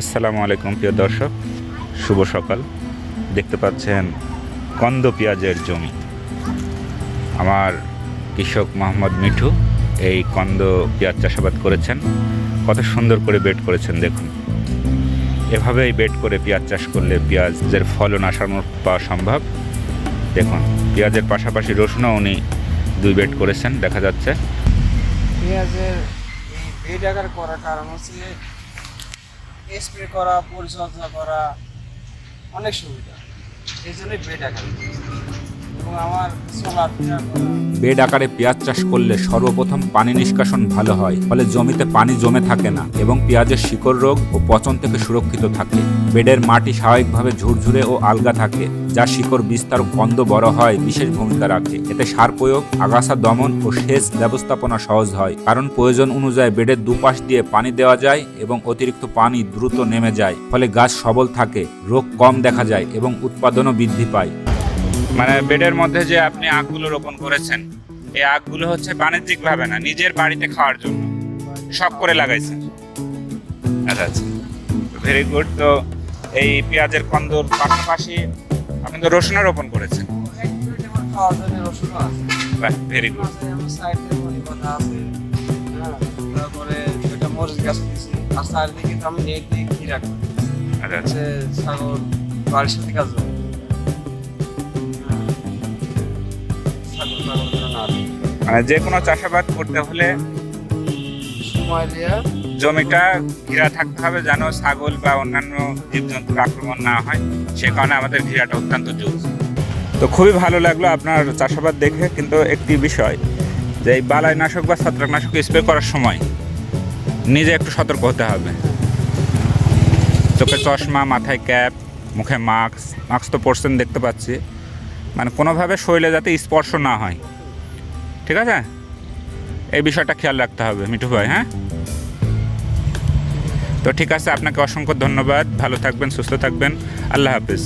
আসসালামু আলাইকুম, প্রিয় দর্শক। শুভ সকাল। দেখতে পাচ্ছেন কন্দ পেঁয়াজের জমি। আমার কৃষক মোহাম্মদ মিঠু এই কন্দ পেঁয়াজ চাষাবাদ করেছেন। কত সুন্দর করে বেড করেছেন, দেখুন। এভাবেই বেড করে পেঁয়াজ চাষ করলে পেঁয়াজের ফলন আসানো পাওয়া সম্ভব। দেখুন, পেঁয়াজের পাশাপাশি রসুনও উনি দুই বেড করেছেন, দেখা যাচ্ছে। পেঁয়াজের করার কারণ হচ্ছে স্প্রে করা পরিচর্যা করা অনেক সুবিধা। এই জন্যই বেটা বেড আকারে পেঁয়াজ চাষ করলে সর্বপ্রথম পানি নিষ্কাশন ভালো হয়, ফলে জমিতে পানি জমে থাকে না এবং পেঁয়াজের শিকড় রোগ ও পচন থেকে সুরক্ষিত থাকে। বেডের মাটি স্বাভাবিকভাবে ঝুরঝুরে ও আলগা থাকে, যা শিকড় বিস্তার ও গন্ধ বড় হয়, বিশেষ ভূমিকা রাখে। এতে সার প্রয়োগ, আগাছা দমন ও সেচ ব্যবস্থাপনা সহজ হয়, কারণ প্রয়োজন অনুযায়ী বেডের দুপাশ দিয়ে পানি দেওয়া যায় এবং অতিরিক্ত পানি দ্রুত নেমে যায়, ফলে গাছ সবল থাকে, রোগ কম দেখা যায় এবং উৎপাদনও বৃদ্ধি পায়। মানে বেডের মধ্যে যে আপনি আখগুলো রোপণ করেছেন এই আখগুলো হচ্ছে বাণিজ্যিক ভাবে না নিজের বাড়িতে খাওয়ার জন্য। শখ করে লাগাইছেন। আচ্ছা আচ্ছা। ভেরি গুড তো এই পেঁয়াজের কন্দর পাশাপাশি আপনি তো রসুনও রোপণ করেছেন। ভেরি গুড তারপরে মরিচ গাছ দিয়েছি আর চারিদিকে তো আমি নেট দিয়ে ঘিরে রাখব আচ্ছা আচ্ছা। ছাগল বাড়ির সাথে কাজ যে কোনো চাষাবাদ করতে হলে জমিটা ঘেরা থাকতে হবে যেন ছাগল বা অন্যান্য জীবজন্তুর আক্রমণ না হয়। সে কারণে আমাদের ঘেরাটা অত্যন্ত জরুরি। তো খুবই ভালো লাগল আপনার চাষাবাদ দেখে, কিন্তু একটি বিষয় যে এই বালাইনাশক বা ছত্রাকনাশক স্প্রে করার সময় নিজে একটু সতর্ক হতে হবে। চোখে চশমা, মাথায় ক্যাপ, মুখে মাস্ক মাস্ক তো পরছেন দেখতে পাচ্ছি। মানে কোনোভাবে শরীরে যাতে স্পর্শ না হয়। ঠিক আছে? এই বিষয়টা খেয়াল রাখতে হবে, মিঠু ভাই হ্যাঁ? তো ঠিক আছে, আপনাকে অসংখ্য ধন্যবাদ। ভালো থাকবেন, সুস্থ থাকবেন। আল্লাহ হাফিজ।